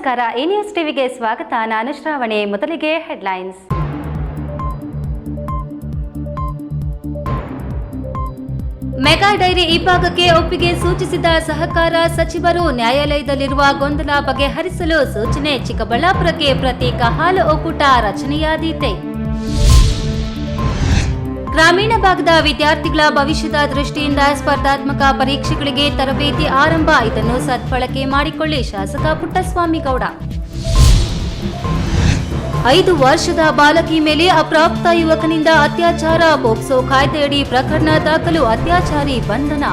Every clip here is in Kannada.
ನಮಸ್ಕಾರ. ಈ ನ್ಯೂಸ್ ಟಿವಿಗೆ ಸ್ವಾಗತ. ನಾನು ಶ್ರಾವಣಿ. ಮೊದಲಿಗೆ ಹೆಡ್ಲೈನ್ಸ್. ಮೆಗಾ ಡೈರಿ ಈ ಭಾಗಕ್ಕೆ ಒಪ್ಪಿಗೆ ಸೂಚಿಸಿದ ಸಹಕಾರ ಸಚಿವರು ನ್ಯಾಯಾಲಯದಲ್ಲಿರುವ ಗೊಂದಲ ಬಗೆಹರಿಸಲು ಸೂಚನೆ ಚಿಕ್ಕಬಳ್ಳಾಪುರಕ್ಕೆ ಪ್ರತ್ಯೇಕ ಹಾಲು ಒಕ್ಕೂಟ ರಚನೆಯಾದೀತೆ. ಗ್ರಾಮೀಣ ಭಾಗದ ವಿದ್ಯಾರ್ಥಿಗಳ ಭವಿಷ್ಯದ ದೃಷ್ಟಿಯಿಂದ ಸ್ಪರ್ಧಾತ್ಮಕ ಪರೀಕ್ಷೆಗಳಿಗೆ ತರಬೇತಿ ಆರಂಭ. ಇದನ್ನು ಸದ್ಬಳಕೆ ಮಾಡಿಕೊಳ್ಳಿ ಶಾಸಕ ಪುಟ್ಟಸ್ವಾಮಿ ಗೌಡ ಐದು ವರ್ಷದ ಬಾಲಕಿ ಮೇಲೆ ಅಪ್ರಾಪ್ತ ಯುವಕನಿಂದ ಅತ್ಯಾಚಾರ, ಪೋಕ್ಸೋ ಕಾಯ್ದೆಯಡಿ ಪ್ರಕರಣ ದಾಖಲು, ಅತ್ಯಾಚಾರಿ ಬಂಧನ.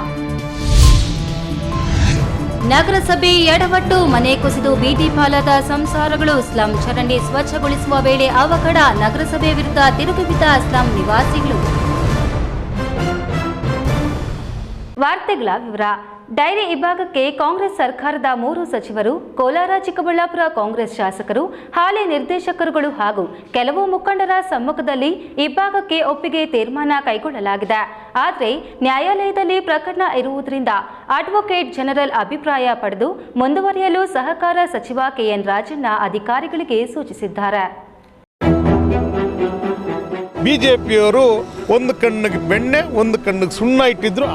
ನಗರಸಭೆ ಎಡವಟ್ಟು, ಮನೆ ಕುಸಿದು, ಬೀದಿ ಪಾಲದ ಸಂಸಾರಗಳು ಸ್ಲಂ ಚರಂಡಿ ಸ್ವಚ್ಛಗೊಳಿಸುವ ವೇಳೆ ಅವಘಡ, ನಗರಸಭೆ ವಿರುದ್ಧ ತಿರುಗಿಬಿದ್ದ ಸ್ಲಂ ನಿವಾಸಿಗಳು. ವಾರ್ತೆಗಳ ವಿವರ. ಡೈರಿ ವಿಭಾಗಕ್ಕೆ ಕಾಂಗ್ರೆಸ್ ಸರ್ಕಾರದ ಮೂರು ಸಚಿವರು, ಕೋಲಾರ, ಚಿಕ್ಕಬಳ್ಳಾಪುರ ಕಾಂಗ್ರೆಸ್ ಶಾಸಕರು, ಹಾಲಿ ನಿರ್ದೇಶಕರುಗಳು ಹಾಗೂ ಕೆಲವು ಮುಖಂಡರ ಸಮ್ಮುಖದಲ್ಲಿ ವಿಭಾಗಕ್ಕೆ ಒಪ್ಪಿಗೆ ತೀರ್ಮಾನ ಕೈಗೊಳ್ಳಲಾಗಿದೆ. ಆದರೆ ನ್ಯಾಯಾಲಯದಲ್ಲಿ ಪ್ರಕರಣ ಇರುವುದರಿಂದ ಅಡ್ವೊಕೇಟ್ ಜನರಲ್ ಅಭಿಪ್ರಾಯ ಪಡೆದು ಮುಂದುವರಿಯಲು ಸಹಕಾರ ಸಚಿವ ಕೆಎನ್ ರಾಜಣ್ಣ ಅಧಿಕಾರಿಗಳಿಗೆ ಸೂಚಿಸಿದ್ದಾರೆ. ಬಿಜೆಪಿಯವರು ಒಂದು ಕಣ್ಣಿಗೆ ಬೆಣ್ಣೆ, ಒಂದು ಕಣ್ಣಿಗೆ ಸುಣ್ಣ ಇಟ್ಟಿದ್ರು.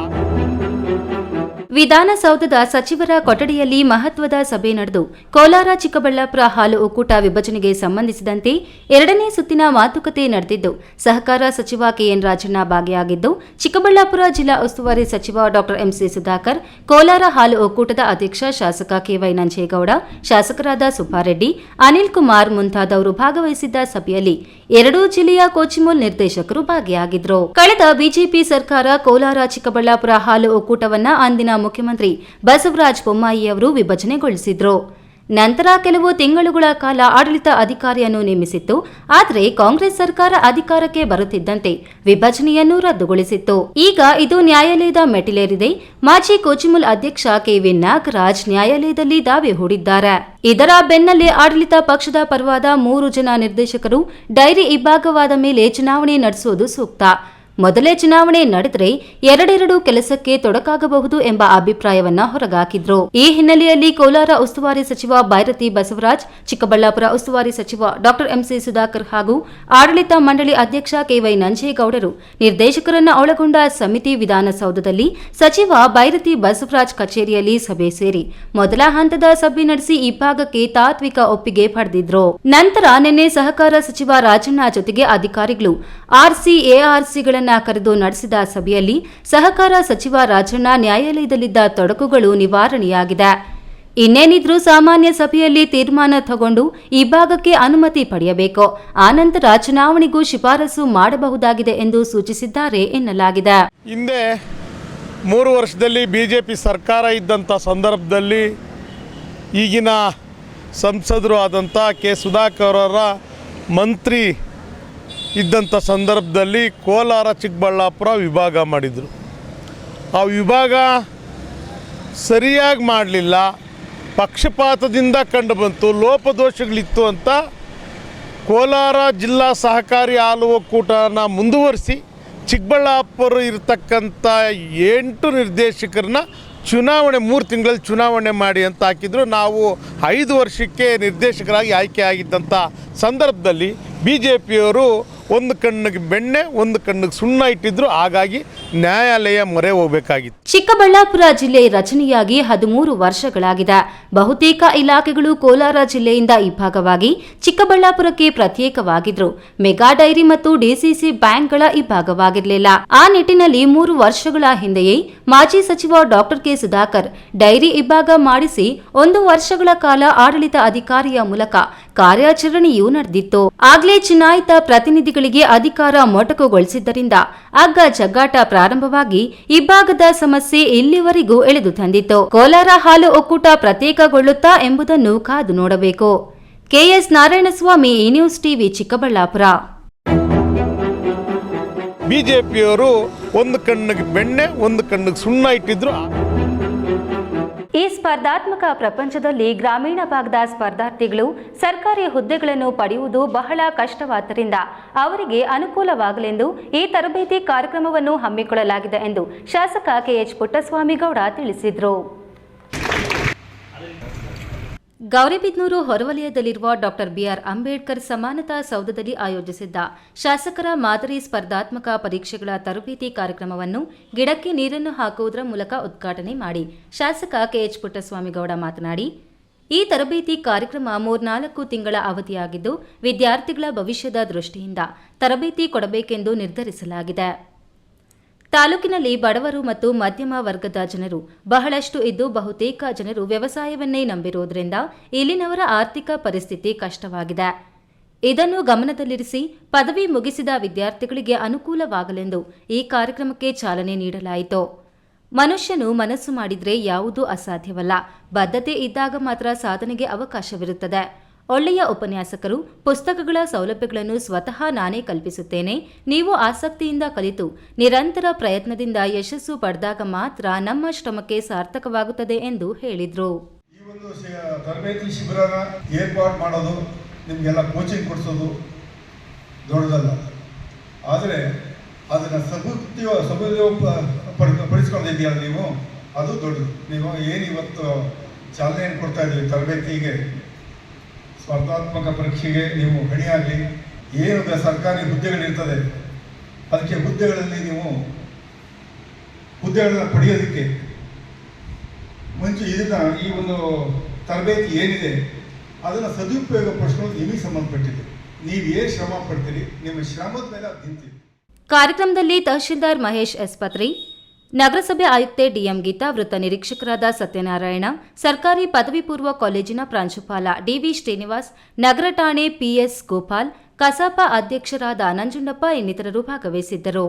ವಿಧಾನಸೌಧದ ಸಚಿವರ ಕೊಠಡಿಯಲ್ಲಿ ಮಹತ್ವದ ಸಭೆ ನಡೆದು ಕೋಲಾರ, ಚಿಕ್ಕಬಳ್ಳಾಪುರ ಹಾಲು ಒಕ್ಕೂಟ ವಿಭಜನೆಗೆ ಸಂಬಂಧಿಸಿದಂತೆ ಎರಡನೇ ಸುತ್ತಿನ ಮಾತುಕತೆ ನಡೆದಿದ್ದು, ಸಹಕಾರ ಸಚಿವ ಕೆಎನ್ ರಾಜಣ್ಣ ಭಾಗಿಯಾಗಿದ್ದು, ಚಿಕ್ಕಬಳ್ಳಾಪುರ ಜಿಲ್ಲಾ ಉಸ್ತುವಾರಿ ಸಚಿವ ಡಾ ಎಂಸಿ ಸುಧಾಕರ್, ಕೋಲಾರ ಹಾಲು ಒಕ್ಕೂಟದ ಅಧ್ಯಕ್ಷ ಶಾಸಕ ಕೆವೈ ನಂಜೇಗೌಡ, ಶಾಸಕರಾದ ಸುಬ್ಬಾರೆಡ್ಡಿ, ಅನಿಲ್ ಕುಮಾರ್ ಮುಂತಾದವರು ಭಾಗವಹಿಸಿದ್ದ ಸಭೆಯಲ್ಲಿ ಎರಡೂ ಜಿಲ್ಲೆಯ ಕೋಚಿಮೋಲ್ ನಿರ್ದೇಶಕರು ಭಾಗಿಯಾಗಿದ್ರು. ಕಳೆದ ಬಿಜೆಪಿ ಸರ್ಕಾರ ಕೋಲಾರ, ಚಿಕ್ಕಬಳ್ಳಾಪುರ ಹಾಲು ಒಕ್ಕೂಟವನ್ನ ಅಂದಿನ ಮುಖ್ಯಮಂತ್ರಿ ಬಸವರಾಜ ಬೊಮ್ಮಾಯಿ ಅವರು ವಿಭಜನೆಗೊಳಿಸಿದ್ರು. ನಂತರ ಕೆಲವು ತಿಂಗಳುಗಳ ಕಾಲ ಆಡಳಿತ ಅಧಿಕಾರಿಯನ್ನು ನೇಮಿಸಿತ್ತು. ಆದರೆ ಕಾಂಗ್ರೆಸ್ ಸರ್ಕಾರ ಅಧಿಕಾರಕ್ಕೆ ಬರುತ್ತಿದ್ದಂತೆ ವಿಭಜನೆಯನ್ನು ರದ್ದುಗೊಳಿಸಿತ್ತು. ಈಗ ಇದು ನ್ಯಾಯಾಲಯದ ಮೆಟ್ಟಿಲೇರಿದೆ. ಮಾಜಿ ಕೋಚಿಮುಲ್ ಅಧ್ಯಕ್ಷ ಕೆವಿ ನಾಗರಾಜ್ ನ್ಯಾಯಾಲಯದಲ್ಲಿ ದಾವೆ ಹೂಡಿದ್ದಾರೆ. ಇದರ ಬೆನ್ನಲ್ಲೇ ಆಡಳಿತ ಪಕ್ಷದ ಪರವಾದ ಮೂರು ಜನ ನಿರ್ದೇಶಕರು ಡೈರಿ ಇಬ್ಬಾಗವಾದ ಮೇಲೆ ಚುನಾವಣೆ ನಡೆಸುವುದು ಸೂಕ್ತ. ಮೊದಲೇ ಚುನಾವಣೆ ನಡೆದರೆ ಎರಡೆರಡು ಕೆಲಸಕ್ಕೆ ತೊಡಕಾಗಬಹುದು ಎಂಬ ಅಭಿಪ್ರಾಯವನ್ನ ಹೊರಗಾಕಿದ್ರು ಈ ಹಿನ್ನೆಲೆಯಲ್ಲಿ ಕೋಲಾರ ಉಸ್ತುವಾರಿ ಸಚಿವ ಬೈರತಿ ಬಸವರಾಜ್, ಚಿಕ್ಕಬಳ್ಳಾಪುರ ಉಸ್ತುವಾರಿ ಸಚಿವ ಡಾಕ್ಟರ್ ಎಂಸಿ ಸುಧಾಕರ್ ಹಾಗೂ ಆಡಳಿತ ಮಂಡಳಿ ಅಧ್ಯಕ್ಷ ಕೆವೈ ನಂಜೇಗೌಡರು ನಿರ್ದೇಶಕರನ್ನ ಒಳಗೊಂಡ ಸಮಿತಿ ವಿಧಾನಸೌಧದಲ್ಲಿ ಸಚಿವ ಬೈರತಿ ಬಸವರಾಜ್ ಕಚೇರಿಯಲ್ಲಿ ಸಭೆ ಸೇರಿ ಮೊದಲ ಹಂತದ ಸಭೆ ನಡೆಸಿ ಈ ಭಾಗಕ್ಕೆ ತಾತ್ವಿಕ ಒಪ್ಪಿಗೆ ಪಡೆದಿದ್ರು. ನಂತರ ನಿನ್ನೆ ಸಹಕಾರ ಸಚಿವ ರಾಜಣ್ಣ ಜೊತೆಗೆ ಅಧಿಕಾರಿಗಳು ಆರ್ಸಿಎಆರ್ಸಿಗಳನ್ನ ಕರೆದು ನಡೆಸಿದ ಸಭೆಯಲ್ಲಿ ಸಹಕಾರ ಸಚಿವ ರಾಜಣ್ಣ ನ್ಯಾಯಾಲಯದಲ್ಲಿದ್ದ ತೊಡಕುಗಳು ನಿವಾರಣೆಯಾಗಿದೆ. ಇನ್ನೇನಿದ್ರೂ ಸಾಮಾನ್ಯ ಸಭೆಯಲ್ಲಿ ತೀರ್ಮಾನ ತಗೊಂಡು ಈ ಭಾಗಕ್ಕೆ ಅನುಮತಿ ಪಡೆಯಬೇಕು. ಆನಂತರ ಚುನಾವಣೆಗೂ ಶಿಫಾರಸು ಮಾಡಬಹುದಾಗಿದೆ ಎಂದು ಸೂಚಿಸಿದ್ದಾರೆ ಎನ್ನಲಾಗಿದೆ. ಹಿಂದೆ ಮೂರು ವರ್ಷದಲ್ಲಿ ಬಿಜೆಪಿ ಸರ್ಕಾರ ಇದ್ದಂಥ ಸಂದರ್ಭದಲ್ಲಿ ಈಗಿನ ಸಂಸದರು ಆದಂಥ ಕೆ. ಸುಧಾಕರ್ ಅವರ ಮಂತ್ರಿ ಇದ್ದಂಥ ಸಂದರ್ಭದಲ್ಲಿ ಕೋಲಾರ ಚಿಕ್ಕಬಳ್ಳಾಪುರ ವಿಭಾಗ ಮಾಡಿದರು. ಆ ವಿಭಾಗ ಸರಿಯಾಗಿ ಮಾಡಲಿಲ್ಲ. ಪಕ್ಷಪಾತದಿಂದ ಕಂಡುಬಂತು ಲೋಪದೋಷಗಳಿತ್ತು ಅಂತ ಕೋಲಾರ ಜಿಲ್ಲಾ ಸಹಕಾರಿ ಹಾಲು ಒಕ್ಕೂಟನ ಮುಂದುವರಿಸಿ ಚಿಕ್ಕಬಳ್ಳಾಪುರ ಇರತಕ್ಕಂಥ ಎಂಟು ನಿರ್ದೇಶಕರನ್ನ ಚುನಾವಣೆ, ಮೂರು ತಿಂಗಳಲ್ಲಿ ಚುನಾವಣೆ ಮಾಡಿ ಅಂತ ಹಾಕಿದ್ರು. ನಾವು ಐದು ವರ್ಷಕ್ಕೆ ನಿರ್ದೇಶಕರಾಗಿ ಆಯ್ಕೆ ಆಗಿದ್ದಂಥ ಸಂದರ್ಭದಲ್ಲಿ ಬಿ ಜೆ ಪಿಯವರು ಒಂದು ಕಣ್ಣಿಗೆ ಬೆಣ್ಣೆ, ಒಂದು ಕಣ್ಣಿಗೆ ಸುಣ್ಣ ಇಟ್ಟಿದ್ರು, ಹಾಗಾಗಿ ನ್ಯಾಯಾಲಯ ಮೊರೆ ಹೋಗಬೇಕಾಗಿತ್ತು. ಚಿಕ್ಕಬಳ್ಳಾಪುರ ಜಿಲ್ಲೆ ರಚನೆಯಾಗಿ ಹದಿಮೂರು ವರ್ಷಗಳಾಗಿದೆ. ಬಹುತೇಕ ಇಲಾಖೆಗಳು ಕೋಲಾರ ಜಿಲ್ಲೆಯಿಂದ ಇಬ್ಬಾಗವಾಗಿ ಚಿಕ್ಕಬಳ್ಳಾಪುರಕ್ಕೆ ಪ್ರತ್ಯೇಕವಾಗಿದ್ರು. ಮೆಗಾ ಡೈರಿ ಮತ್ತು ಡಿಸಿಸಿ ಬ್ಯಾಂಕ್ಗಳ ಇಬ್ಬಾಗವಾಗಿರಲಿಲ್ಲ ಆ ನಿಟ್ಟಿನಲ್ಲಿ ಮೂರು ವರ್ಷಗಳ ಹಿಂದೆಯೇ ಮಾಜಿ ಸಚಿವ ಡಾಕ್ಟರ್ ಕೆ ಸುಧಾಕರ್ ಡೈರಿ ಇಬ್ಬಾಗ ಮಾಡಿಸಿ ಒಂದು ವರ್ಷಗಳ ಕಾಲ ಆಡಳಿತ ಅಧಿಕಾರಿಯ ಮೂಲಕ ಕಾರ್ಯಾಚರಣೆಯೂ ನಡೆದಿತ್ತು. ಆಗ್ಲೇ ಚುನಾಯಿತ ಪ್ರತಿನಿಧಿಗಳಿಗೆ ಅಧಿಕಾರ ಮೊಟಕುಗೊಳಿಸಿದ್ದರಿಂದ ಆಗ ಜಗ್ಗಾಟ ಪ್ರಾರಂಭವಾಗಿ ಇಬ್ಬಾಗದ ಸಮಸ್ಯೆ ಇಲ್ಲಿವರೆಗೂ ಎಳೆದು ತಂದಿತ್ತು. ಕೋಲಾರ ಹಾಲು ಒಕ್ಕೂಟ ಪ್ರತ್ಯೇಕಗೊಳ್ಳುತ್ತಾ ಎಂಬುದನ್ನು ಕಾದು ನೋಡಬೇಕು. ಕೆಎಸ್ ನಾರಾಯಣಸ್ವಾಮಿ ಈ ನ್ಯೂಸ್ ಟಿವಿ, ಚಿಕ್ಕಬಳ್ಳಾಪುರ. ಬಿಜೆಪಿಯವರು ಒಂದು ಕಣ್ಣಿಗೆ ಬೆಣ್ಣೆ, ಒಂದು ಕಣ್ಣಿಗೆ ಸುಣ್ಣ ಇಟ್ಟಿದ್ರು. ಈ ಸ್ಪರ್ಧಾತ್ಮಕ ಪ್ರಪಂಚದಲ್ಲಿ ಗ್ರಾಮೀಣ ಭಾಗದ ಸ್ಪರ್ಧಾರ್ಥಿಗಳು ಸರ್ಕಾರಿ ಹುದ್ದೆಗಳನ್ನು ಪಡೆಯುವುದು ಬಹಳ ಕಷ್ಟವಾದ್ದರಿಂದ ಅವರಿಗೆ ಅನುಕೂಲವಾಗಲೆಂದು ಈ ತರಬೇತಿ ಕಾರ್ಯಕ್ರಮವನ್ನು ಹಮ್ಮಿಕೊಳ್ಳಲಾಗಿದೆ ಎಂದು ಶಾಸಕ ಕೆಎಚ್ ಪುಟ್ಟಸ್ವಾಮಿಗೌಡ ತಿಳಿಸಿದರು. ಗೌರಿಬಿದನೂರು ಹೊರವಲಯದಲ್ಲಿರುವ ಡಾಕ್ಟರ್ ಬಿಆರ್ ಅಂಬೇಡ್ಕರ್ ಸಮಾನತಾ ಸೌಧದಲ್ಲಿ ಆಯೋಜಿಸಿದ್ದ ಶಾಸಕರ ಮಾದರಿ ಸ್ಪರ್ಧಾತ್ಮಕ ಪರೀಕ್ಷೆಗಳ ತರಬೇತಿ ಕಾರ್ಯಕ್ರಮವನ್ನು ಗಿಡಕ್ಕೆ ನೀರನ್ನು ಹಾಕುವುದರ ಮೂಲಕ ಉದ್ಘಾಟನೆ ಮಾಡಿ ಶಾಸಕ ಕೆಎಚ್ ಪುಟ್ಟಸ್ವಾಮಿಗೌಡ ಮಾತನಾಡಿ, ಈ ತರಬೇತಿ ಕಾರ್ಯಕ್ರಮ ಮೂರ್ನಾಲ್ಕು ತಿಂಗಳ ಅವಧಿಯಾಗಿದ್ದು, ವಿದ್ಯಾರ್ಥಿಗಳ ಭವಿಷ್ಯದ ದೃಷ್ಟಿಯಿಂದ ತರಬೇತಿ ಕೊಡಬೇಕೆಂದು ನಿರ್ಧರಿಸಲಾಗಿದೆ. ತಾಲೂಕಿನಲ್ಲಿ ಬಡವರು ಮತ್ತು ಮಧ್ಯಮ ವರ್ಗದ ಜನರು ಬಹಳಷ್ಟು ಇದ್ದು ಬಹುತೇಕ ಜನರು ವ್ಯವಸಾಯವನ್ನೇ ನಂಬಿರುವುದರಿಂದ ಇಲ್ಲಿನವರ ಆರ್ಥಿಕ ಪರಿಸ್ಥಿತಿ ಕಷ್ಟವಾಗಿದೆ. ಇದನ್ನು ಗಮನದಲ್ಲಿರಿಸಿ ಪದವಿ ಮುಗಿಸಿದ ವಿದ್ಯಾರ್ಥಿಗಳಿಗೆ ಅನುಕೂಲವಾಗಲೆಂದು ಈ ಕಾರ್ಯಕ್ರಮಕ್ಕೆ ಚಾಲನೆ ನೀಡಲಾಯಿತು. ಮನುಷ್ಯನು ಮನಸ್ಸು ಮಾಡಿದರೆ ಯಾವುದೂ ಅಸಾಧ್ಯವಲ್ಲ. ಬದ್ಧತೆ ಇದ್ದಾಗ ಮಾತ್ರ ಸಾಧನೆಗೆ ಅವಕಾಶವಿರುತ್ತದೆ. ಒಳ್ಳೆಯ ಉಪನ್ಯಾಸಕರು ಪುಸ್ತಕಗಳ ಸೌಲಭ್ಯಗಳನ್ನು ಸ್ವತಃ ನಾನೇ ಕಲ್ಪಿಸುತ್ತೇನೆ. ನೀವು ಆಸಕ್ತಿಯಿಂದ ಕಲಿತು ನಿರಂತರ ಪ್ರಯತ್ನದಿಂದ ಯಶಸ್ಸು ಪಡೆದಾಗ ಮಾತ್ರ ನಮ್ಮ ಶ್ರಮಕ್ಕೆ ಸಾರ್ಥಕವಾಗುತ್ತದೆ ಎಂದು ಹೇಳಿದರು. ಈ ಒಂದು ತರಬೇತಿ ಶಿಬಿರನ ಏರ್ಪಾಡು ಮಾಡೋದು ನಿಮಗೆಲ್ಲ ಕೋಚಿಂಗ್ ಕೊಡಿಸೋದು ದೊಡ್ಡದಲ್ಲ. ಆದರೆ ಅದನ್ನು ಸದುಪಯೋಗ ಸದುಪಯೋಗ ಪಡ್ ಪಡಿಸ್ಕೊಂಡಿದ್ದೀಯಲ್ಲ ನೀವು? ಅದು ದೊಡ್ಡದು. ನೀವು ಏನು ಇವತ್ತು ಚಾಲನೆಯನ್ನು ಕೊಡ್ತಾ ಇದ್ದೀವಿ ತರಬೇತಿಗೆ? ಸ್ಪರ್ಧಾತ್ಮಕ ಪರೀಕ್ಷೆಗೆ ನೀವು ಹಣಿಯಾಗಲಿ ಏನು ಸರ್ಕಾರಿ ಹುದ್ದೆಗಳಿರ್ತದೆ ಅದಕ್ಕೆ ಹುದ್ದೆಗಳಲ್ಲಿ ನೀವು ಹುದ್ದೆಗಳನ್ನು ಪಡೆಯೋದಕ್ಕೆ ಮುಂಚೆ ಇದನ್ನ ಈ ಒಂದು ತರಬೇತಿ ಏನಿದೆ, ಅದನ್ನು ಸದುಪಯೋಗ ಪಡಿಸ್ಕೊಳ್ಳೋದು ನಿಮಗೆ ಸಂಬಂಧಪಟ್ಟಿದೆ. ನೀವು ಏನು ಶ್ರಮ ಪಡ್ತೀರಿ, ನಿಮ್ಮ ಶ್ರಮದ ಮೇಲೆ ಅದು ಕಾರ್ಯಕ್ರಮದಲ್ಲಿ ತಹಶೀಲ್ದಾರ್ ಮಹೇಶ್ ಎಸ್ ಪತ್ರಿ ನಗರಸಭೆ ಆಯುಕ್ತೆ ಡಿಎಂ ಗೀತಾ, ವೃತ್ತ ನಿರೀಕ್ಷಕರಾದ ಸತ್ಯನಾರಾಯಣ, ಸರ್ಕಾರಿ ಪದವಿ ಪೂರ್ವ ಕಾಲೇಜಿನ ಪ್ರಾಂಶುಪಾಲ ಡಿವಿ ಶ್ರೀನಿವಾಸ್, ನಗರ ಠಾಣೆ ಪಿಎಸ್ ಗೋಪಾಲ್, ಕಸಾಪ ಅಧ್ಯಕ್ಷರಾದ ನಂಜುಂಡಪ್ಪ ಇನ್ನಿತರರು ಭಾಗವಹಿಸಿದ್ದರು.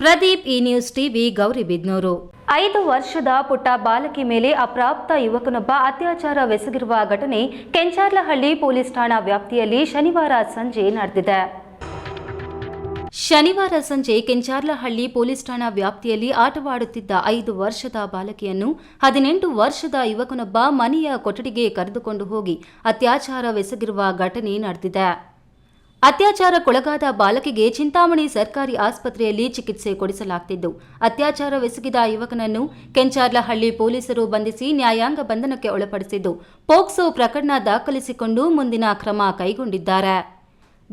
ಪ್ರದೀಪ್ ಈ ನ್ಯೂಸ್ ಟಿವಿ ಗೌರಿಬಿದ್ನೂರು ಐದು ವರ್ಷದ ಪುಟ್ಟ ಬಾಲಕಿ ಮೇಲೆ ಅಪ್ರಾಪ್ತ ಯುವಕನೊಬ್ಬ ಅತ್ಯಾಚಾರವೆಸಗಿರುವ ಘಟನೆ ಕೆಂಚಾರ್ಲಹಳ್ಳಿ ಪೊಲೀಸ್ ಠಾಣಾ ವ್ಯಾಪ್ತಿಯಲ್ಲಿ ಶನಿವಾರ ಸಂಜೆ ನಡೆದಿದೆ. ಶನಿವಾರ ಸಂಜೆ ಕೆಂಚಾರ್ಲಹಳ್ಳಿ ಪೊಲೀಸ್ ಠಾಣಾ ವ್ಯಾಪ್ತಿಯಲ್ಲಿ ಆಟವಾಡುತ್ತಿದ್ದ ಐದು ವರ್ಷದ ಬಾಲಕಿಯನ್ನು ಹದಿನೆಂಟು ವರ್ಷದ ಯುವಕನೊಬ್ಬ ಮನೆಯ ಕೊಠಡಿಗೆ ಕರೆದುಕೊಂಡು ಹೋಗಿ ಅತ್ಯಾಚಾರವೆಸಗಿರುವ ಘಟನೆ ನಡೆದಿದೆ. ಅತ್ಯಾಚಾರಕ್ಕೊಳಗಾದ ಬಾಲಕಿಗೆ ಚಿಂತಾಮಣಿ ಸರ್ಕಾರಿ ಆಸ್ಪತ್ರೆಯಲ್ಲಿ ಚಿಕಿತ್ಸೆ ಕೊಡಿಸಲಾಗ್ತಿದ್ದು. ಅತ್ಯಾಚಾರವೆಸಗಿದ ಯುವಕನನ್ನು ಕೆಂಚಾರ್ಲಹಳ್ಳಿ ಪೊಲೀಸರು ಬಂಧಿಸಿ ನ್ಯಾಯಾಂಗ ಬಂಧನಕ್ಕೆ ಒಳಪಡಿಸಿದ್ದು. ಪೋಕ್ಸೋ ಪ್ರಕರಣ ದಾಖಲಿಸಿಕೊಂಡು ಮುಂದಿನ ಕ್ರಮ ಕೈಗೊಂಡಿದ್ದಾರೆ.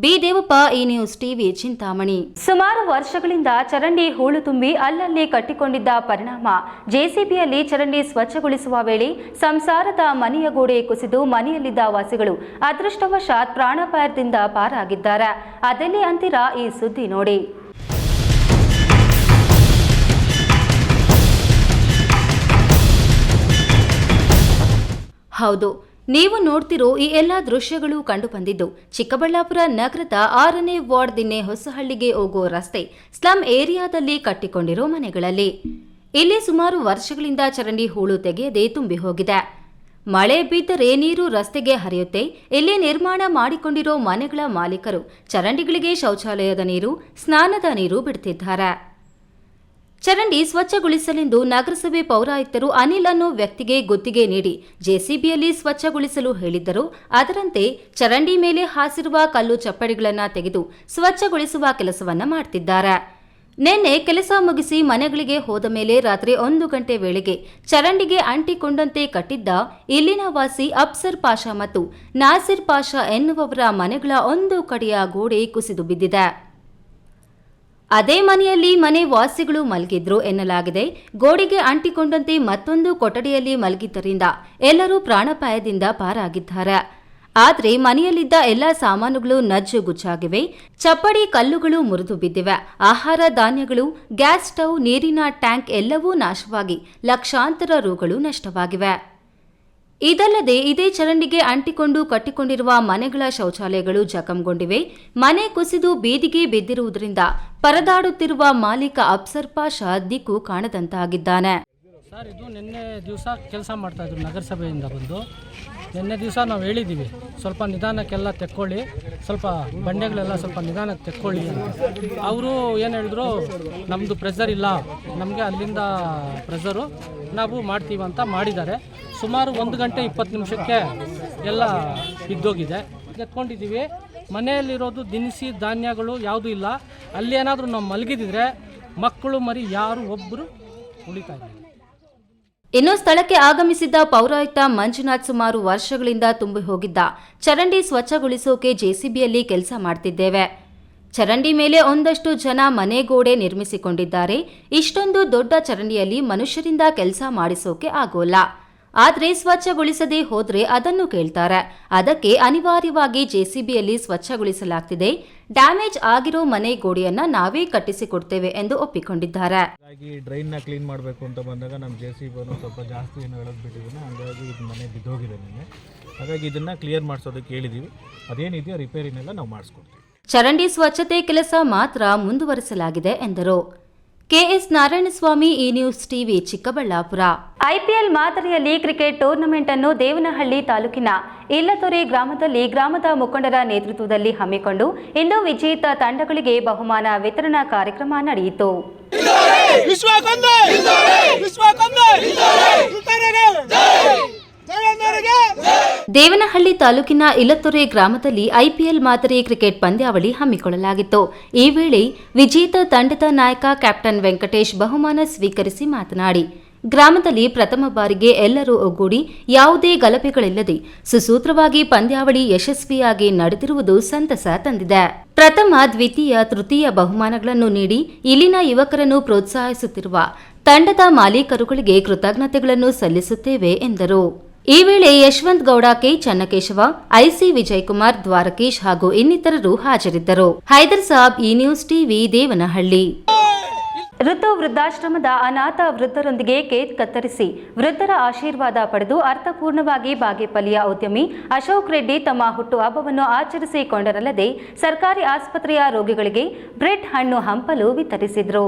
ಬಿ ದೇವಪ್ಪ ಈ ನ್ಯೂಸ್ ಟಿವಿ ಚಿಂತಾಮಣಿ. ಸುಮಾರು ವರ್ಷಗಳಿಂದ ಚರಂಡಿ ಹೂಳು ತುಂಬಿ ಅಲ್ಲಲ್ಲಿ ಕಟ್ಟಿಕೊಂಡಿದ್ದ ಪರಿಣಾಮ. ಜೆಸಿಬಿಯಲ್ಲಿ ಚರಂಡಿ ಸ್ವಚ್ಛಗೊಳಿಸುವ ವೇಳೆ ಸಂಸಾರದ ಮನೆಯ ಗೋಡೆ ಕುಸಿದು ಮನೆಯಲ್ಲಿದ್ದ ವಾಸಿಗಳು ಅದೃಷ್ಟವಶಾತ್ ಪ್ರಾಣಾಪಾಯದಿಂದ ಪಾರಾಗಿದ್ದಾರೆ. ಅದೆಲ್ಲಿ ಅಂತೀರಾ ಈ ಸುದ್ದಿ ನೋಡಿ. ಹೌದು ನೀವು ನೋಡ್ತಿರೋ ಈ ಎಲ್ಲ ದೃಶ್ಯಗಳು ಕಂಡುಬಂದಿದ್ದು ಚಿಕ್ಕಬಳ್ಳಾಪುರ ನಗರದ ಆರನೇ ವಾರ್ಡ್ ದಿನ್ನೆ ಹೊಸಹಳ್ಳಿಗೆ ಹೋಗೋ ರಸ್ತೆ ಸ್ಲಂ ಏರಿಯಾದಲ್ಲಿ ಕಟ್ಟಿಕೊಂಡಿರೋ ಮನೆಗಳಲ್ಲಿ. ಇಲ್ಲಿ ಸುಮಾರು ವರ್ಷಗಳಿಂದ ಚರಂಡಿ ಹೂಳು ತೆಗೆಯದೆ ತುಂಬಿ ಹೋಗಿದೆ. ಮಳೆ ಬಿದ್ದರೆ ನೀರು ರಸ್ತೆಗೆ ಹರಿಯುತ್ತೆ. ಇಲ್ಲಿ ನಿರ್ಮಾಣ ಮಾಡಿಕೊಂಡಿರೋ ಮನೆಗಳ ಮಾಲೀಕರು ಚರಂಡಿಗಳಿಗೆ ಶೌಚಾಲಯದ ನೀರು, ಸ್ನಾನದ ನೀರು ಬಿಡ್ತಿದ್ದಾರೆ. ಚರಂಡಿ ಸ್ವಚ್ಛಗೊಳಿಸಲೆಂದು ನಗರಸಭೆ ಪೌರಾಯುಕ್ತರು ಅನಿಲ್ ಅನ್ನೋ ವ್ಯಕ್ತಿಗೆ ಗುತ್ತಿಗೆ ನೀಡಿ ಜೆಸಿಬಿಯಲ್ಲಿ ಸ್ವಚ್ಛಗೊಳಿಸಲು ಹೇಳಿದ್ದರು. ಅದರಂತೆ ಚರಂಡಿ ಮೇಲೆ ಹಾಸಿರುವ ಕಲ್ಲು ಚಪ್ಪಡಿಗಳನ್ನು ತೆಗೆದು ಸ್ವಚ್ಛಗೊಳಿಸುವ ಕೆಲಸವನ್ನ ಮಾಡ್ತಿದ್ದಾರೆ. ನಿನ್ನೆ ಕೆಲಸ ಮುಗಿಸಿ ಮನೆಗಳಿಗೆ ಹೋದ ಮೇಲೆ ರಾತ್ರಿ ಒಂದು ಗಂಟೆ ವೇಳೆಗೆ ಚರಂಡಿಗೆ ಅಂಟಿಕೊಂಡಂತೆ ಕಟ್ಟಿದ್ದ ಇಲ್ಲಿನ ವಾಸಿ ಅಪ್ಸರ್ ಪಾಷಾ ಮತ್ತು ನಾಸಿರ್ ಪಾಷಾ ಎನ್ನುವವರ ಮನೆಗಳ ಒಂದು ಕಡೆಯ ಗೋಡೆ ಕುಸಿದು ಬಿದ್ದಿದೆ. ಅದೇ ಮನೆಯಲ್ಲಿ ಮನೆ ವಾಸಿಗಳು ಮಲಗಿದ್ರು ಎನ್ನಲಾಗಿದೆ. ಗೋಡೆಗೆ ಅಂಟಿಕೊಂಡಂತೆ ಮತ್ತೊಂದು ಕೊಠಡಿಯಲ್ಲಿ ಮಲಗಿದ್ದರಿಂದ ಎಲ್ಲರೂ ಪ್ರಾಣಪಾಯದಿಂದ ಪಾರಾಗಿದ್ದಾರೆ. ಆದರೆ ಮನೆಯಲ್ಲಿದ್ದ ಎಲ್ಲ ಸಾಮಾನುಗಳು ನಜ್ಜು ಗುಚ್ಚಾಗಿವೆ. ಚಪ್ಪಡಿ ಕಲ್ಲುಗಳು ಮುರಿದು ಬಿದ್ದಿವೆ. ಆಹಾರ ಧಾನ್ಯಗಳು, ಗ್ಯಾಸ್ ಸ್ಟವ್, ನೀರಿನ ಟ್ಯಾಂಕ್ ಎಲ್ಲವೂ ನಾಶವಾಗಿ ಲಕ್ಷಾಂತರ ರುಗಳು ನಷ್ಟವಾಗಿವೆ. ಇದಲ್ಲದೆ ಇದೇ ಚರಂಡಿಗೆ ಅಂಟಿಕೊಂಡು ಕಟ್ಟಿಕೊಂಡಿರುವ ಮನೆಗಳ ಶೌಚಾಲಯಗಳು ಜಖಂಗೊಂಡಿವೆ. ಮನೆ ಕುಸಿದು ಬೀದಿಗೆ ಬಿದ್ದಿರುವುದರಿಂದ ಪರದಾಡುತ್ತಿರುವ ಮಾಲೀಕ ಅಪ್ಸರ್ ಪಾಷಾ ದಿಕ್ಕು ಕಾಣದಂತಾಗಿದ್ದಾನೆ. ಸರ್, ಇದು ನಿನ್ನೆ ದಿವಸ ಕೆಲಸ ಮಾಡ್ತಾ ಇದ್ರು ನಗರಸಭೆಯಿಂದ ಬಂದು. ನಿನ್ನೆ ದಿವಸ ನಾವು ಹೇಳಿದ್ದೀವಿ ಸ್ವಲ್ಪ ನಿಧಾನಕ್ಕೆಲ್ಲ ತೆಕ್ಕೊಳ್ಳಿ, ಸ್ವಲ್ಪ ಬಂಡೆಗಳೆಲ್ಲ ಸ್ವಲ್ಪ ನಿಧಾನಕ್ಕೆ ತೆಕ್ಕೊಳ್ಳಿ ಅವರು ಏನು ಹೇಳಿದ್ರು ನಮ್ಮದು ಪ್ರೆಸರ್ ಇಲ್ಲ, ನಮಗೆ ಅಲ್ಲಿಂದ ಪ್ರೆಸರು ನಾವು ಮಾಡ್ತೀವಿ ಅಂತ ಮಾಡಿದ್ದಾರೆ. ಸುಮಾರು ಒಂದು ಗಂಟೆ ಇಪ್ಪತ್ತು ನಿಮಿಷಕ್ಕೆ ಎಲ್ಲ ಬಿದ್ದೋಗಿದೆ ಎತ್ಕೊಂಡಿದ್ದೀವಿ. ಮನೆಯಲ್ಲಿರೋದು ದಿನಸಿ ಧಾನ್ಯಗಳು ಯಾವುದೂ ಇಲ್ಲ. ಅಲ್ಲಿ ಏನಾದರೂ ನಾವು ಮಲಗಿದಿದ್ರೆ ಮಕ್ಕಳು ಮರಿ ಯಾರು ಒಬ್ಬರು ಉಳಿತಾ ಇಲ್ಲ. ಇನ್ನು ಸ್ಥಳಕ್ಕೆ ಆಗಮಿಸಿದ್ದ ಪೌರಾಯುಕ್ತ ಮಂಜುನಾಥ್ ಸುಮಾರು ವರ್ಷಗಳಿಂದ ತುಂಬಿ ಹೋಗಿದ್ದ. ಚರಂಡಿ ಸ್ವಚ್ಛಗೊಳಿಸೋಕೆ ಜೆಸಿಬಿಯಲ್ಲಿ ಕೆಲಸ ಮಾಡ್ತಿದ್ದೇವೆ. ಚರಂಡಿ ಮೇಲೆ ಒಂದಷ್ಟು ಜನ ಮನೆಗೋಡೆ ನಿರ್ಮಿಸಿಕೊಂಡಿದ್ದಾರೆ. ಇಷ್ಟೊಂದು ದೊಡ್ಡ ಚರಂಡಿಯಲ್ಲಿ ಮನುಷ್ಯರಿಂದ ಕೆಲಸ ಮಾಡಿಸೋಕೆ ಆಗೋಲ್ಲ. ಆದ್ರೆ ಸ್ವಚ್ಛಗೊಳಿಸದೇ ಹೋದ್ರೆ ಅದನ್ನು ಕೇಳ್ತಾರೆ. ಅದಕ್ಕೆ ಅನಿವಾರ್ಯವಾಗಿ ಜೆಸಿಬಿಯಲ್ಲಿ ಸ್ವಚ್ಛಗೊಳಿಸಲಾಗ್ತಿದೆ. ಡ್ಯಾಮೇಜ್ ಆಗಿರೋ ಮನೆ ಗೋಡೆಯನ್ನ ನಾವೇ ಕಟ್ಟಿಸಿಕೊಡ್ತೇವೆ ಎಂದು ಒಪ್ಪಿಕೊಂಡಿದ್ದಾರೆ. ಹಾಗಾಗಿ ಡ್ರೈನ್ನ ಕ್ಲೀನ್ ಮಾಡಬೇಕು ಅಂತ ಬಂದಾಗ ನಮ್ಮ ಜೆ ಸಿ ಬಿನು ಸ್ವಲ್ಪ ಜಾಸ್ತಿ ಏನು ಹೇಳೋದು ಬಿಟ್ಟಿದ್ದೀನಿ ಹಾಗಾಗಿ ಇದು ಮನೆ ಬಿದ್ದೋಗಿದೆ ನಿನ್ನೆ. ಹಾಗಾಗಿ ಇದನ್ನ ಕ್ಲಿಯರ್ ಮಾಡಿಸೋದಕ್ಕೆ ಕೇಳಿದೀವಿ ಅದೇನಿದೆಯೋ ರಿಪೇರಿನೆಲ್ಲ ನಾವು ಮಾಡಿಸ್ಕೊಡ್ತೀವಿ. ಚರಂಡಿ ಸ್ವಚ್ಛತೆ ಕೆಲಸ ಮಾತ್ರ ಮುಂದುವರಿಸಲಾಗಿದೆ ಎಂದರು. KS Narayanaswamy E news TV Chikkaballapur. IPL ಮಾದರಿಯಲ್ಲಿ ಕ್ರಿಕೆಟ್ ಟೂರ್ನಮೆಂಟ್ ಅನ್ನು ದೇವನಹಳ್ಳಿ ತಾಲೂಕಿನ ಇಲ್ಲತೊರೆ ಗ್ರಾಮದಲ್ಲಿ ಗ್ರಾಮದ ಮುಖಂಡರ ನೇತೃತ್ವದಲ್ಲಿ ಹಮ್ಮಿಕೊಂಡು ಇಂದು ವಿಜೇತ ತಂಡಗಳಿಗೆ ಬಹುಮಾನ ವಿತರಣಾ ಕಾರ್ಯಕ್ರಮ ನಡೆಯಿತು. ದೇವನಹಳ್ಳಿ ತಾಲೂಕಿನ ಇಲತ್ತೊರೆ ಗ್ರಾಮದಲ್ಲಿ ಐಪಿಎಲ್ ಮಾದರಿ ಕ್ರಿಕೆಟ್ ಪಂದ್ಯಾವಳಿ ಹಮ್ಮಿಕೊಳ್ಳಲಾಗಿತ್ತು. ಈ ವೇಳೆ ವಿಜೇತ ತಂಡದ ನಾಯಕ ಕ್ಯಾಪ್ಟನ್ ವೆಂಕಟೇಶ್ ಬಹುಮಾನ ಸ್ವೀಕರಿಸಿ ಮಾತನಾಡಿ, ಗ್ರಾಮದಲ್ಲಿ ಪ್ರಥಮ ಬಾರಿಗೆ ಎಲ್ಲರೂ ಒಗ್ಗೂಡಿ ಯಾವುದೇ ಗಲಭೆಗಳಿಲ್ಲದೆ ಸುಸೂತ್ರವಾಗಿ ಪಂದ್ಯಾವಳಿ ಯಶಸ್ವಿಯಾಗಿ ನಡೆದಿರುವುದು ಸಂತಸ ತಂದಿದೆ. ಪ್ರಥಮ, ದ್ವಿತೀಯ, ತೃತೀಯ ಬಹುಮಾನಗಳನ್ನು ನೀಡಿ ಇಲ್ಲಿನ ಯುವಕರನ್ನು ಪ್ರೋತ್ಸಾಹಿಸುತ್ತಿರುವ ತಂಡದ ಮಾಲೀಕರುಗಳಿಗೆ ಕೃತಜ್ಞತೆಗಳನ್ನು ಸಲ್ಲಿಸುತ್ತೇವೆ ಎಂದರು. ಈ ವೇಳೆ ಯಶವಂತ್ ಗೌಡ, ಕೆ. ಚನ್ನಕೇಶವ ಐಸಿ ವಿಜಯಕುಮಾರ್, ದ್ವಾರಕೀಶ್ ಹಾಗೂ ಇನ್ನಿತರರು ಹಾಜರಿದ್ದರು. ಹೈದರ್ ಸಾಬ್, ಈ ನ್ಯೂಸ್ ಟಿವಿ, ದೇವನಹಳ್ಳಿ. ಋತು ವೃದ್ಧಾಶ್ರಮದ ಅನಾಥ ವೃದ್ಧರೊಂದಿಗೆ ಕೇಕ್ ಕತ್ತರಿಸಿ ವೃದ್ಧರ ಆಶೀರ್ವಾದ ಪಡೆದು ಅರ್ಥಪೂರ್ಣವಾಗಿ ಬಾಗೇಪಲ್ಲಿಯ ಉದ್ಯಮಿ ಅಶೋಕ್ ರೆಡ್ಡಿ ತಮ್ಮ ಹುಟ್ಟುಹಬ್ಬವನ್ನು ಆಚರಿಸಿಕೊಂಡರಲ್ಲದೆ ಸರ್ಕಾರಿ ಆಸ್ಪತ್ರೆಯ ರೋಗಿಗಳಿಗೆ ಬ್ರೆಡ್ ಹಣ್ಣು ಹಂಪಲು ವಿತರಿಸಿದರು.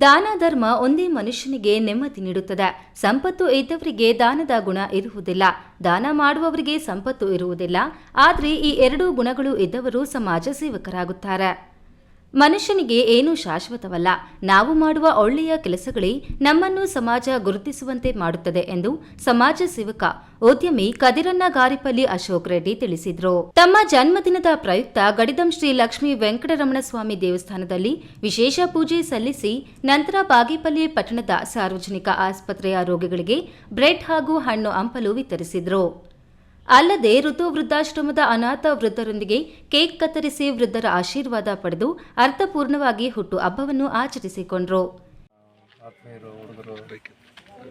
ದಾನ ಧರ್ಮ ಒಂದೇ ಮನುಷ್ಯನಿಗೆ ನೆಮ್ಮದಿ ನೀಡುತ್ತದೆ. ಸಂಪತ್ತು ಇದ್ದವರಿಗೆ ದಾನದ ಗುಣ ಇರುವುದಿಲ್ಲ. ದಾನ ಮಾಡುವವರಿಗೆ ಸಂಪತ್ತು ಇರುವುದಿಲ್ಲ. ಆದರೆ ಈ ಎರಡೂ ಗುಣಗಳು ಇದ್ದವರು ಸಮಾಜ ಸೇವಕರಾಗುತ್ತಾರೆ. ಮನುಷ್ಯನಿಗೆ ಏನೂ ಶಾಶ್ವತವಲ್ಲ. ನಾವು ಮಾಡುವ ಒಳ್ಳೆಯ ಕೆಲಸಗಳೇ ನಮ್ಮನ್ನು ಸಮಾಜ ಗುರುತಿಸುವಂತೆ ಮಾಡುತ್ತದೆ ಎಂದು ಸಮಾಜ ಸೇವಕ ಉದ್ಯಮಿ ಕದಿರನ್ನ ಗಾರಿಪಲ್ಲಿ ಅಶೋಕ್ ರೆಡ್ಡಿ ತಿಳಿಸಿದರು. ತಮ್ಮ ಜನ್ಮದಿನದ ಪ್ರಯುಕ್ತ ಗಡಿದಂ ಶ್ರೀ ಲಕ್ಷ್ಮೀ ವೆಂಕಟರಮಣ ಸ್ವಾಮಿ ದೇವಸ್ಥಾನದಲ್ಲಿ ವಿಶೇಷ ಪೂಜೆ ಸಲ್ಲಿಸಿ ನಂತರ ಬಾಗೇಪಲ್ಲಿ ಪಟ್ಟಣದ ಸಾರ್ವಜನಿಕ ಆಸ್ಪತ್ರೆಯ ರೋಗಿಗಳಿಗೆ ಬ್ರೆಡ್ ಹಾಗೂ ಹಣ್ಣು ಹಂಪಲು ವಿತರಿಸಿದರು. ಅಲ್ಲದೆ ಋತು ವೃದ್ಧಾಶ್ರಮದ ಅನಾಥ ವೃದ್ಧರೊಂದಿಗೆ ಕೇಕ್ ಕತ್ತರಿಸಿ ವೃದ್ಧರ ಆಶೀರ್ವಾದ ಪಡೆದು ಅರ್ಥಪೂರ್ಣವಾಗಿ ಹುಟ್ಟು ಹಬ್ಬವನ್ನು ಆಚರಿಸಿಕೊಂಡರು. ಆತ್ಮೀಯರು ಹುಡುಗರು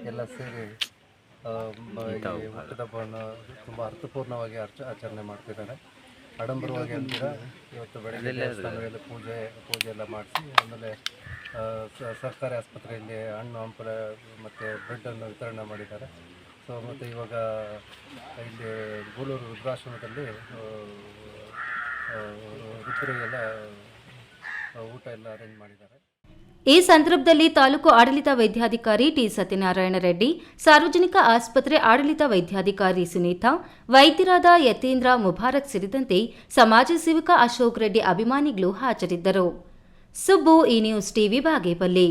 ಎಲ್ಲ ಸೇರಿ ಹುಟ್ಟಿದಬ್ಬವನ್ನು ತುಂಬ ಅರ್ಥಪೂರ್ಣವಾಗಿ ಅರ್ಚ ಆಚರಣೆ ಮಾಡ್ತಿದ್ದಾರೆ. ಆಡಂಬರವಾಗಿ ಅಂತೀರ ಇವತ್ತು ಬೆಳಗ್ಗೆ ದೇವಸ್ಥಾನದಲ್ಲಿ ಪೂಜೆ ಪೂಜೆ ಎಲ್ಲ ಮಾಡಿಸಿ ಆಮೇಲೆ ಸರ್ಕಾರಿ ಆಸ್ಪತ್ರೆಯಲ್ಲಿ ಹಣ್ಣು ಹಂಪಲ ಮತ್ತು ಬ್ರೆಡ್ಡನ್ನು ವಿತರಣೆ ಮಾಡಿದ್ದಾರೆ. ಸೊ ಮತ್ತು ಇವಾಗ ಇಲ್ಲಿ ಗೂಳೂರು ವೃದ್ಧಾಶ್ರಮದಲ್ಲಿ ರುದ್ರಿಗೆಲ್ಲ ಊಟ ಎಲ್ಲ ಅರೇಂಜ್ ಮಾಡಿದ್ದಾರೆ. ಈ ಸಂದರ್ಭದಲ್ಲಿ ತಾಲೂಕು ಆಡಳಿತ ವೈದ್ಯಾಧಿಕಾರಿ ಟಿ ಸತ್ಯನಾರಾಯಣ ರೆಡ್ಡಿ, ಸಾರ್ವಜನಿಕ ಆಸ್ಪತ್ರೆ ಆಡಳಿತ ವೈದ್ಯಾಧಿಕಾರಿ ಸುನೀತಾ, ವೈದ್ಯರಾದ ಯತೀಂದ್ರ ಮುಬಾರಕ್ ಸೇರಿದಂತೆ ಸಮಾಜ ಸೇವಕ ಅಶೋಕ್ ರೆಡ್ಡಿ ಅಭಿಮಾನಿಗಳು ಹಾಜರಿದ್ದರು. ಸುಬ್ಬು, ಈ ನ್ಯೂಸ್ ಟಿವಿ ಬಾಗೇಪಲ್ಲಿ.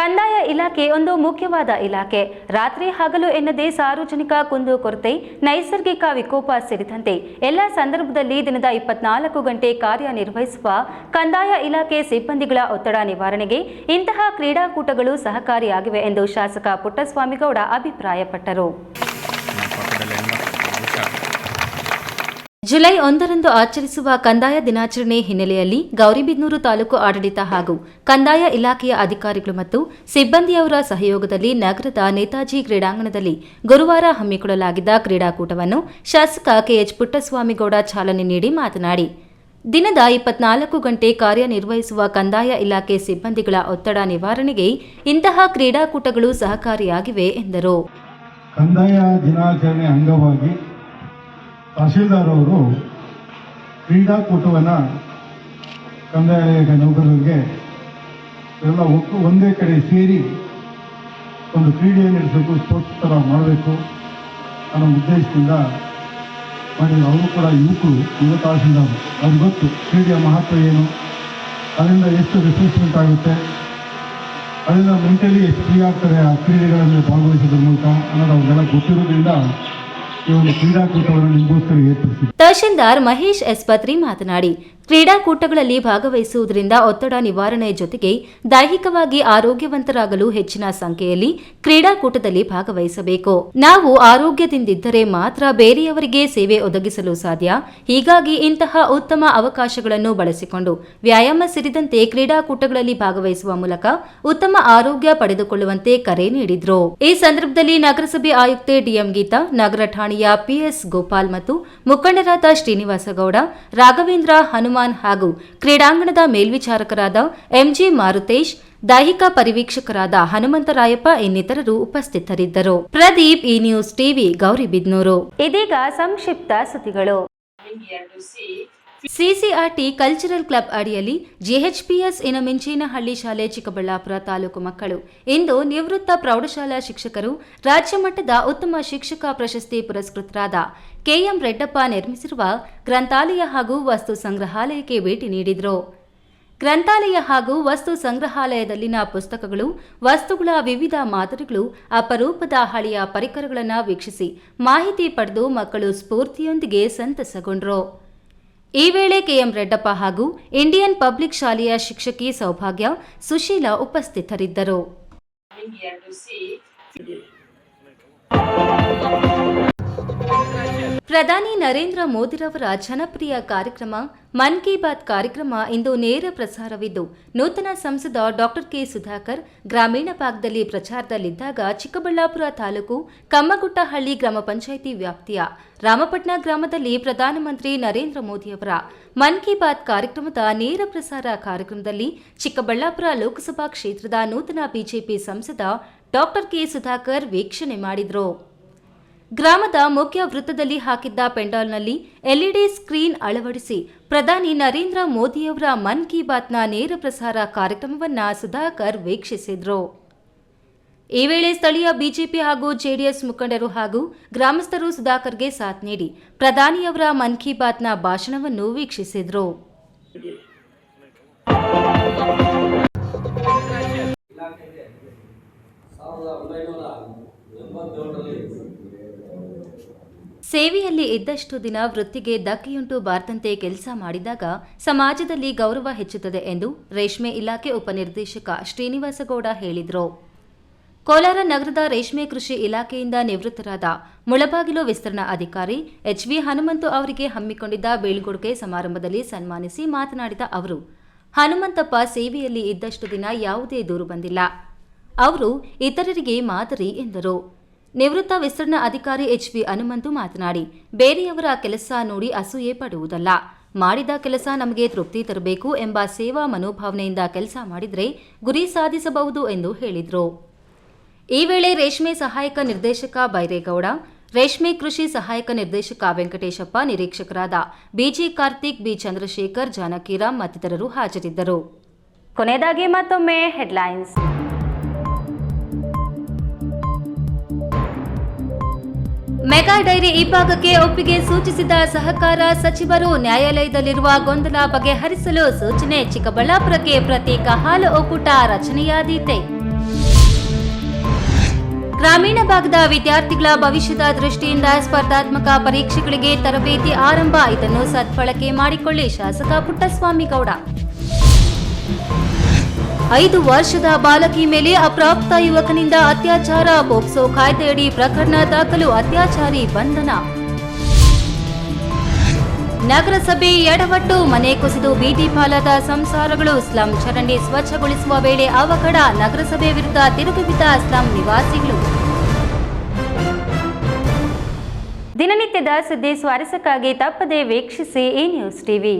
ಕಂದಾಯ ಇಲಾಖೆ ಒಂದು ಮುಖ್ಯವಾದ ಇಲಾಖೆ. ರಾತ್ರಿ ಹಗಲು ಎನ್ನದೇ ಸಾರ್ವಜನಿಕ ಕುಂದು ಕೊರತೆ, ನೈಸರ್ಗಿಕ ವಿಕೋಪ ಸೇರಿದಂತೆ ಎಲ್ಲ ಸಂದರ್ಭದಲ್ಲಿ ದಿನದ ಇಪ್ಪತ್ನಾಲ್ಕು ಗಂಟೆ ಕಾರ್ಯನಿರ್ವಹಿಸುವ ಕಂದಾಯ ಇಲಾಖೆ ಸಿಬ್ಬಂದಿಗಳ ಒತ್ತಡ ನಿವಾರಣೆಗೆ ಇಂತಹ ಕ್ರೀಡಾಕೂಟಗಳು ಸಹಕಾರಿಯಾಗಿವೆ ಎಂದು ಶಾಸಕ ಪುಟ್ಟಸ್ವಾಮಿಗೌಡ ಅಭಿಪ್ರಾಯಪಟ್ಟರು. ಜುಲೈ ಒಂದರಂದು ಆಚರಿಸುವ ಕಂದಾಯ ದಿನಾಚರಣೆ ಹಿನ್ನೆಲೆಯಲ್ಲಿ ಗೌರಿಬಿದನೂರು ತಾಲೂಕು ಆಡಳಿತ ಹಾಗೂ ಕಂದಾಯ ಇಲಾಖೆಯ ಅಧಿಕಾರಿಗಳು ಮತ್ತು ಸಿಬ್ಬಂದಿಯವರ ಸಹಯೋಗದಲ್ಲಿ ನಗರದ ನೇತಾಜಿ ಕ್ರೀಡಾಂಗಣದಲ್ಲಿ ಗುರುವಾರ ಹಮ್ಮಿಕೊಳ್ಳಲಾಗಿದ್ದ ಕ್ರೀಡಾಕೂಟವನ್ನು ಶಾಸಕ ಕೆಎಚ್ ಪುಟ್ಟಸ್ವಾಮಿಗೌಡ ಚಾಲನೆ ನೀಡಿ ಮಾತನಾಡಿ. ದಿನದ ಇಪ್ಪತ್ನಾಲ್ಕು ಗಂಟೆ ಕಾರ್ಯನಿರ್ವಹಿಸುವ ಕಂದಾಯ ಇಲಾಖೆ ಸಿಬ್ಬಂದಿಗಳ ಒತ್ತಡ ನಿವಾರಣೆಗೆ ಇಂತಹ ಕ್ರೀಡಾಕೂಟಗಳು ಸಹಕಾರಿಯಾಗಿವೆ ಎಂದರು. ಕಂದಾಯ ದಿನಾಚರಣೆ ಅಂಗವಾಗಿ ತಹಶೀಲ್ದಾರ್ ಅವರು ಕ್ರೀಡಾಕೂಟವನ್ನು ಕಂದಾಯ ನೌಕರರಿಗೆ ಎಲ್ಲ ಒಟ್ಟು ಒಂದೇ ಕಡೆ ಸೇರಿ ಒಂದು ಕ್ರೀಡೆ ನಡೆಸಬೇಕು ಸ್ಪೋರ್ಟ್ಸ್ ಥರ ಮಾಡಬೇಕು ಅನ್ನೋ ಉದ್ದೇಶದಿಂದ ಮಾಡಿದ್ರು. ಅವರು ಕೂಡ ಯುವಕರು, ಯುವ ತಹಶೀಲ್ದಾರ್. ಅವ್ರಿಗೆ ಗೊತ್ತು ಕ್ರೀಡೆಯ ಮಹತ್ವ ಏನು ಅದರಿಂದ ಎಷ್ಟು ರಿಫ್ರೆಶ್ಮೆಂಟ್ ಆಗುತ್ತೆ ಅದರಿಂದ ಮೆಂಟಲಿ ಎಷ್ಟು ಫ್ರೀ ಆಗ್ತಾರೆ ಆ ಕ್ರೀಡೆಗಳಲ್ಲಿ ಭಾಗವಹಿಸೋದ್ರ ಮೂಲಕ ಅನ್ನೋದು ಅವ್ರಿಗೆಲ್ಲ ಗೊತ್ತಿರೋದ್ರಿಂದ ತಹಶೀಲ್ದಾರ್ ಮಹೇಶ್ ಎಸ್ಪತ್ರಿ ಮಾತನಾಡಿ ಕ್ರೀಡಾಕೂಟಗಳಲ್ಲಿ ಭಾಗವಹಿಸುವುದರಿಂದ ಒತ್ತಡ ನಿವಾರಣೆ ಜೊತೆಗೆ ದೈಹಿಕವಾಗಿ ಆರೋಗ್ಯವಂತರಾಗಲು ಹೆಚ್ಚಿನ ಸಂಖ್ಯೆಯಲ್ಲಿ ಕ್ರೀಡಾಕೂಟದಲ್ಲಿ ಭಾಗವಹಿಸಬೇಕು. ನಾವು ಆರೋಗ್ಯದಿಂದಿದ್ದರೆ ಮಾತ್ರ ಬೇರೆಯವರಿಗೆ ಸೇವೆ ಒದಗಿಸಲು ಸಾಧ್ಯ. ಹೀಗಾಗಿ ಇಂತಹ ಉತ್ತಮ ಅವಕಾಶಗಳನ್ನು ಬಳಸಿಕೊಂಡು ವ್ಯಾಯಾಮ ಸೇರಿದಂತೆ ಕ್ರೀಡಾಕೂಟಗಳಲ್ಲಿ ಭಾಗವಹಿಸುವ ಮೂಲಕ ಉತ್ತಮ ಆರೋಗ್ಯ ಪಡೆದುಕೊಳ್ಳುವಂತೆ ಕರೆ ನೀಡಿದ್ರು. ಈ ಸಂದರ್ಭದಲ್ಲಿ ನಗರಸಭೆ ಆಯುಕ್ತೆ ಡಿಎಂ ಗೀತಾ, ನಗರ ಠಾಣೆಯ ಪಿಎಸ್ ಗೋಪಾಲ್ ಮತ್ತು ಮುಖಂಡರಾದ ಶ್ರೀನಿವಾಸಗೌಡ, ರಾಘವೇಂದ್ರ ರಾಘವೇಂದ್ರ ಹಾಗೂ ಕ್ರೀಡಾಂಗಣದ ಮೇಲ್ವಿಚಾರಕರಾದ ಎಂಜಿ ಮಾರುತೇಶ್, ದೈಹಿಕ ಪರಿವೀಕ್ಷಕರಾದ ಹನುಮಂತರಾಯಪ್ಪ ಇನ್ನಿತರರು ಉಪಸ್ಥಿತರಿದ್ದರು. ಪ್ರದೀಪ್, ಈ ನ್ಯೂಸ್ ಟಿವಿ ಗೌರಿಬಿದ್ನೂರು ಇದೀಗ ಸಂಕ್ಷಿಪ್ತ ಸುದ್ದಿಗಳು. ಸಿಸಿಆರ್ಟಿ ಕಲ್ಚರಲ್ ಕ್ಲಬ್ ಅಡಿಯಲ್ಲಿ ಜಿಎಚ್ಪಿಎಸ್ ಇನ ಮಿಂಚಿನಹಳ್ಳಿ ಶಾಲೆ ಚಿಕ್ಕಬಳ್ಳಾಪುರ ತಾಲೂಕು ಮಕ್ಕಳು. ಇಂದು ನಿವೃತ್ತ ಪ್ರೌಢಶಾಲಾ ಶಿಕ್ಷಕರು ರಾಜ್ಯ ಮಟ್ಟದ ಉತ್ತಮ ಶಿಕ್ಷಕ ಪ್ರಶಸ್ತಿ ಪುರಸ್ಕೃತರಾದ ಕೆಎಂ ರೆಡ್ಡಪ್ಪ ನಿರ್ಮಿಸಿರುವ ಗ್ರಂಥಾಲಯ ಹಾಗೂ ವಸ್ತು ಸಂಗ್ರಹಾಲಯಕ್ಕೆ ಭೇಟಿ ನೀಡಿದರು. ಗ್ರಂಥಾಲಯ ಹಾಗೂ ವಸ್ತು ಸಂಗ್ರಹಾಲಯದಲ್ಲಿನ ಪುಸ್ತಕಗಳು, ವಸ್ತುಗಳ ವಿವಿಧ ಮಾದರಿಗಳು, ಅಪರೂಪದ ಹಳೆಯ ಪರಿಕರಗಳನ್ನು ವೀಕ್ಷಿಸಿ ಮಾಹಿತಿ ಪಡೆದು ಮಕ್ಕಳು ಸ್ಫೂರ್ತಿಯೊಂದಿಗೆ ಸಂತಸಗೊಂಡ್ರು. ಈ ವೇಳೆ ಕೆಎಂ ರೆಡ್ಡಪ್ಪ ಹಾಗೂ ಇಂಡಿಯನ್ ಪಬ್ಲಿಕ್ ಶಾಲೆಯ ಶಿಕ್ಷಕಿ ಸೌಭಾಗ್ಯ ಸುಶೀಲಾ ಉಪಸ್ಥಿತರಿದ್ದರು. ಪ್ರಧಾನಿ ನರೇಂದ್ರ ಮೋದಿರವರ ಜನಪ್ರಿಯ ಕಾರ್ಯಕ್ರಮ ಮನ್ ಕಿ ಬಾತ್ ಕಾರ್ಯಕ್ರಮ ಇಂದು ನೇರ ಪ್ರಸಾರವಿದ್ದು, ನೂತನ ಸಂಸದ ಡಾಕ್ಟರ್ ಕೆ ಸುಧಾಕರ್ ಗ್ರಾಮೀಣ ಭಾಗದಲ್ಲಿ ಪ್ರಚಾರದಲ್ಲಿದ್ದಾಗ ಚಿಕ್ಕಬಳ್ಳಾಪುರ ತಾಲೂಕು ಕಮ್ಮಗುಟ್ಟಹಳ್ಳಿ ಗ್ರಾಮ ಪಂಚಾಯಿತಿ ವ್ಯಾಪ್ತಿಯ ರಾಮಪಟ್ನ ಗ್ರಾಮದಲ್ಲಿ ಪ್ರಧಾನಮಂತ್ರಿ ನರೇಂದ್ರ ಮೋದಿಯವರ ಮನ್ ಕಿ ಬಾತ್ ಕಾರ್ಯಕ್ರಮದ ನೇರ ಪ್ರಸಾರ ಕಾರ್ಯಕ್ರಮದಲ್ಲಿ ಚಿಕ್ಕಬಳ್ಳಾಪುರ ಲೋಕಸಭಾ ಕ್ಷೇತ್ರದ ನೂತನ ಬಿಜೆಪಿ ಸಂಸದ ಡಾಕ್ಟರ್ ಕೆ ಸುಧಾಕರ್ ವೀಕ್ಷಣೆ ಮಾಡಿದರು. ಗ್ರಾಮದ ಮುಖ್ಯ ವೃತ್ತದಲ್ಲಿ ಹಾಕಿದ್ದ ಪೆಂಡಾಲ್ನಲ್ಲಿ ಎಲ್ಇಡಿ ಸ್ಕ್ರೀನ್ ಅಳವಡಿಸಿ ಪ್ರಧಾನಿ ನರೇಂದ್ರ ಮೋದಿಯವರ ಮನ್ ಕಿ ಬಾತ್ನ ನೇರ ಪ್ರಸಾರ ಕಾರ್ಯಕ್ರಮವನ್ನು ಸುಧಾಕರ್ ವೀಕ್ಷಿಸಿದರು. ಈ ವೇಳೆ ಸ್ಥಳೀಯ ಬಿಜೆಪಿ ಹಾಗೂ ಜೆಡಿಎಸ್ ಮುಖಂಡರು ಹಾಗೂ ಗ್ರಾಮಸ್ಥರು ಸುಧಾಕರ್ಗೆ ಸಾಥ್ ನೀಡಿ ಪ್ರಧಾನಿಯವರ ಮನ್ ಕಿ ಬಾತ್ನ ಭಾಷಣವನ್ನು ವೀಕ್ಷಿಸಿದ್ರು. ಸೇವೆಯಲ್ಲಿ ಇದ್ದಷ್ಟು ದಿನ ವೃತ್ತಿಗೆ ಧಕ್ಕೆಯುಂಟು ಬಾರ್ದಂತೆ ಕೆಲಸ ಮಾಡಿದಾಗ ಸಮಾಜದಲ್ಲಿ ಗೌರವ ಹೆಚ್ಚುತ್ತದೆ ಎಂದು ರೇಷ್ಮೆ ಇಲಾಖೆ ಉಪನಿರ್ದೇಶಕ ಶ್ರೀನಿವಾಸಗೌಡ ಹೇಳಿದರು. ಕೋಲಾರ ನಗರದ ರೇಷ್ಮೆ ಕೃಷಿ ಇಲಾಖೆಯಿಂದ ನಿವೃತ್ತರಾದ ಮುಳಬಾಗಿಲು ವಿಸ್ತರಣಾ ಅಧಿಕಾರಿ ಎಚ್ವಿ ಹನುಮಂತು ಅವರಿಗೆ ಹಮ್ಮಿಕೊಂಡಿದ್ದ ಬೀಳ್ಗೊಡುಗೆ ಸಮಾರಂಭದಲ್ಲಿ ಸನ್ಮಾನಿಸಿ ಮಾತನಾಡಿದ ಅವರು, ಹನುಮಂತಪ್ಪ ಸೇವೆಯಲ್ಲಿ ಇದ್ದಷ್ಟು ದಿನ ಯಾವುದೇ ದೂರು ಬಂದಿಲ್ಲ. ಅವರು ಇತರರಿಗೆ ಮಾದರಿ ಎಂದರು. ನಿವೃತ್ತ ವಿಸ್ತರಣಾ ಅಧಿಕಾರಿ ಎಚ್ವಿ ಹನುಮಂತು ಮಾತನಾಡಿ, ಬೇರೆಯವರ ಕೆಲಸ ನೋಡಿ ಅಸೂಯೆ ಪಡುವುದಲ್ಲ. ಮಾಡಿದ ಕೆಲಸ ನಮಗೆ ತೃಪ್ತಿ ತರಬೇಕು ಎಂಬ ಸೇವಾ ಮನೋಭಾವನೆಯಿಂದ ಕೆಲಸ ಮಾಡಿದರೆ ಗುರಿ ಸಾಧಿಸಬಹುದು ಎಂದು ಹೇಳಿದರು. ಈ ವೇಳೆ ರೇಷ್ಮೆ ಸಹಾಯಕ ನಿರ್ದೇಶಕ ಬೈರೇಗೌಡ, ರೇಷ್ಮೆ ಕೃಷಿ ಸಹಾಯಕ ನಿರ್ದೇಶಕ ವೆಂಕಟೇಶಪ್ಪ, ನಿರೀಕ್ಷಕರಾದ ಬಿಜಿ ಕಾರ್ತಿಕ್, ಬಿ ಚಂದ್ರಶೇಖರ್ ಜಾನಕಿರಾಮ್ ಮತ್ತಿತರರು ಹಾಜರಿದ್ದರು. ಕೊನೆಯದಾಗಿ ಮತ್ತೊಮ್ಮೆ ಹೆಡ್ಲೈನ್ಸ್. ಮೆಗಾ ಡೈರಿ ಈ ಭಾಗಕ್ಕೆ ಒಪ್ಪಿಗೆ ಸೂಚಿಸಿದ ಸಹಕಾರ ಸಚಿವರು ನ್ಯಾಯಾಲಯದಲ್ಲಿರುವ ಗೊಂದಲ ಬಗೆಹರಿಸಲು ಸೂಚನೆ ಚಿಕ್ಕಬಳ್ಳಾಪುರಕ್ಕೆ ಪ್ರತ್ಯೇಕ ಹಾಲು ಒಕ್ಕೂಟ ರಚನೆಯಾದೀತೆ. ಗ್ರಾಮೀಣ ಭಾಗದ ವಿದ್ಯಾರ್ಥಿಗಳ ಭವಿಷ್ಯದ ದೃಷ್ಟಿಯಿಂದ ಸ್ಪರ್ಧಾತ್ಮಕ ಪರೀಕ್ಷೆಗಳಿಗೆ ತರಬೇತಿ ಆರಂಭ. ಇದನ್ನು ಸದ್ಬಳಕೆ ಮಾಡಿಕೊಳ್ಳಿ ಶಾಸಕ ಪುಟ್ಟಸ್ವಾಮಿ ಗೌಡ ಐದು ವರ್ಷದ ಬಾಲಕಿ ಮೇಲೆ ಅಪ್ರಾಪ್ತ ಯುವಕನಿಂದ ಅತ್ಯಾಚಾರ, ಪೋಕ್ಸೋ ಕಾಯ್ದೆಯಡಿ ಪ್ರಕರಣ ದಾಖಲು ಅತ್ಯಾಚಾರಿ ಬಂಧನ. ನಗರಸಭೆ ಎಡವಟ್ಟು, ಮನೆ ಕುಸಿದು ಬೀದಿ ಪಾಲಾದ ಸಂಸಾರಗಳು ಸ್ಲಂ ಚರಂಡಿ ಸ್ವಚ್ಛಗೊಳಿಸುವ ವೇಳೆ ಅವಘಡ, ನಗರಸಭೆ ವಿರುದ್ಧ ತಿರುಗಿಬಿದ್ದ ಸ್ಲಂ ನಿವಾಸಿಗಳು. ದಿನನಿತ್ಯದ ಸುದ್ದಿ ಸ್ವಾರಸ್ಯಕ್ಕಾಗಿ ತಪ್ಪದೆ ವೀಕ್ಷಿಸಿ ಈ ನ್ಯೂಸ್ ಟಿವಿ.